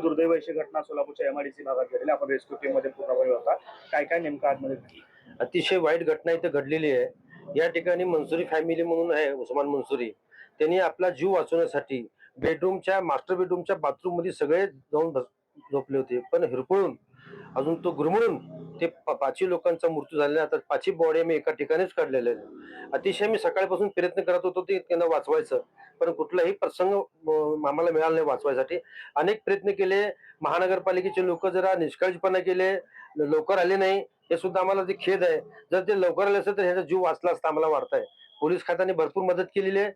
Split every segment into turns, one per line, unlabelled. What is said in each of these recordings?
दुर्दैव अशी घटना सोलापूरच्या एमआयडीसी भागात घडली. आपण रेस्क्यू टीममध्ये पूर्णपणे होता. काय काय नेमकं आतमध्ये घडली?
अतिशय वाईट घटना इथं घडलेली आहे. या ठिकाणी मनसुरी फॅमिली म्हणून आहे उस्मान मनसुरी. त्यांनी आपला जीव वाचवण्यासाठी बेडरूमच्या मास्टर बेडरूमच्या बाथरूममध्ये सगळे जाऊन झोपले होते. पण हिरपळून अजून तो गुरमळून ते पाचही लोकांचा मृत्यू झालेला तर आता पाचही बॉडी आम्ही एका ठिकाणीच काढलेल्या आहेत. अतिशय मी सकाळपासून प्रयत्न करत होतो ते त्यांना वाचवायचं. पण कुठलाही प्रसंग आम्हाला मिळाला नाही वाचवायसाठी. अनेक प्रयत्न केले. महानगरपालिकेचे लोक जरा निष्काळजीपणा केले. लवकर आले नाही. हे सुद्धा आम्हाला ते खेद आहे. जर ते लवकर आले असेल तर ह्याचा जीव वाचला असता आम्हाला वाटतंय. पोलीस खात्याने भरपूर मदत केलेली आहे.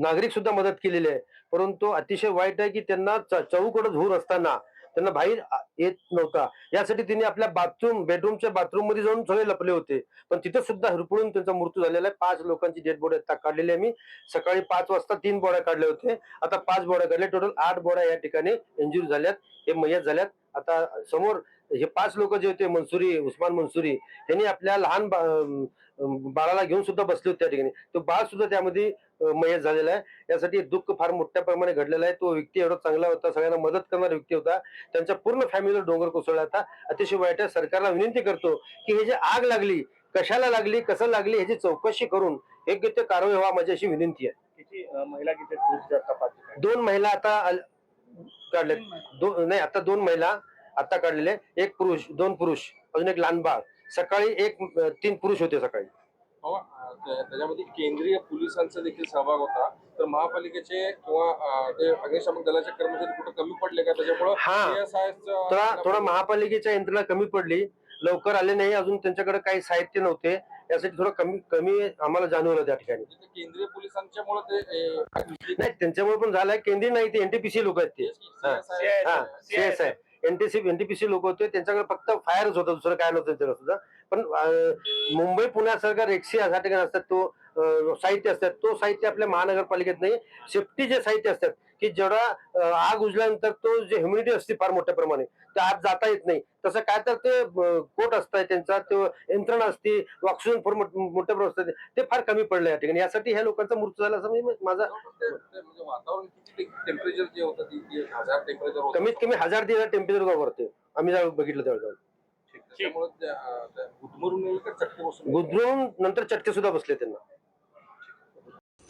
नागरिक सुद्धा मदत केलेली आहे. परंतु अतिशय वाईट आहे की त्यांना च- धूर असताना त्यांना बाहेर येत नव्हता. यासाठी तिने आपल्या बाथरूम बेडरूमच्या बाथरूममध्ये जाऊन सगळे लपले होते. पण तिथे सुद्धा हिरपळून त्यांचा मृत्यू झालेला आहे. पाच लोकांची डेड बॉडी आता काढलेली आहे मी. सकाळी पाच वाजता तीन बॉड्या काढले होते आता पाच बॉड्या काढल्या. टोटल आठ बॉड्या या ठिकाणी इंजुरी झाल्यात. हे मय्यात झाल्यात. आता समोर हे पाच लोक जे होते मनसुरी उस्मान मनसुरी त्यांनी आपल्या लहान बा- बाळाला घेऊन सुद्धा बसले होते त्या ठिकाणी. तो बाळ सुद्धा त्यामध्ये अं, मयत झालेला आहे. यासाठी दुःख फार मोठ्या प्रमाणे घडलेलं आहे. तो व्यक्ती एवढा चांगला होता सगळ्यांना मदत करणारा व्यक्ती होता. त्यांच्या पूर्ण फॅमिलीला डोंगर कोसळला होता. अतिशय वाईट आहे. सरकारला विनंती करतो की हे जे आग लागली कशाला लागली कसं लागली ह्याची चौकशी करून योग्य ते कारवाई व्हावा माझी अशी विनंती आहे.
महिला
दोन महिला आता दोन नाही आता दोन महिला आता काढलेले. एक पुरुष दोन पुरुष अजून एक लहान बाळ. सकाळी एक तीन पुरुष होते सकाळी.
त्याच्यामध्ये केंद्रीय पोलिसांचा देखील सहभाग होता. तर महापालिकेचे किंवा ते अग्निशामक दलाचे कर्मचारी कुठे कमी पडले का? त्याच्यामुळे
हा. थोडा थोडा महापालिकेच्या यंत्रणा कमी पडली. लवकर आले नाही. अजून त्यांच्याकडे काही साहित्य नव्हते. यासाठी थोडं कमी कमी आम्हाला जाणवलं त्या ठिकाणी.
केंद्रीय पोलिसांच्या मुळे ते अ,
नाही त्यांच्यामुळे पण झालंय. केंद्रीय नाही ते एनटीपीसी लोक आहेत ते. हा. हा सीएस आहे एनटीसी एनटीपीसी लोक होते. त्यांच्याकडे फक्त फायरच होतं दुसरं काय नव्हतं त्याला सुद्धा. पण मुंबई पुण्यासारखा रेक्सी अशा ठिकाणी असतात तो साहित्य असतात. तो साहित्य आपल्या महानगरपालिकेत नाही. सेफ्टी जे साहित्य असतात की जेवढा आग उजल्यानंतर तो जे ह्युमिनिटी असते फार मोठ्या प्रमाणे ते आत जाता येत नाही. तसं काय तर ते कोट असतं त्यांचा तो यंत्रणा असते ऑक्सिजन फार मोठ- मोठ्या प्रमाणात असतं ते फार कमी पडलं या ठिकाणी. यासाठी ह्या लोकांचा मृत्यू झाला असं म्हणजे माझा
ते- ते वातावरण किती टेम्परेचर जे होतं ती हजार टेम्परेचर
कमीत कमी हजार वरते आम्ही बघितलं त्यावेळेस? गुदमरून नंतर चटके सुद्धा बसले त्यांना.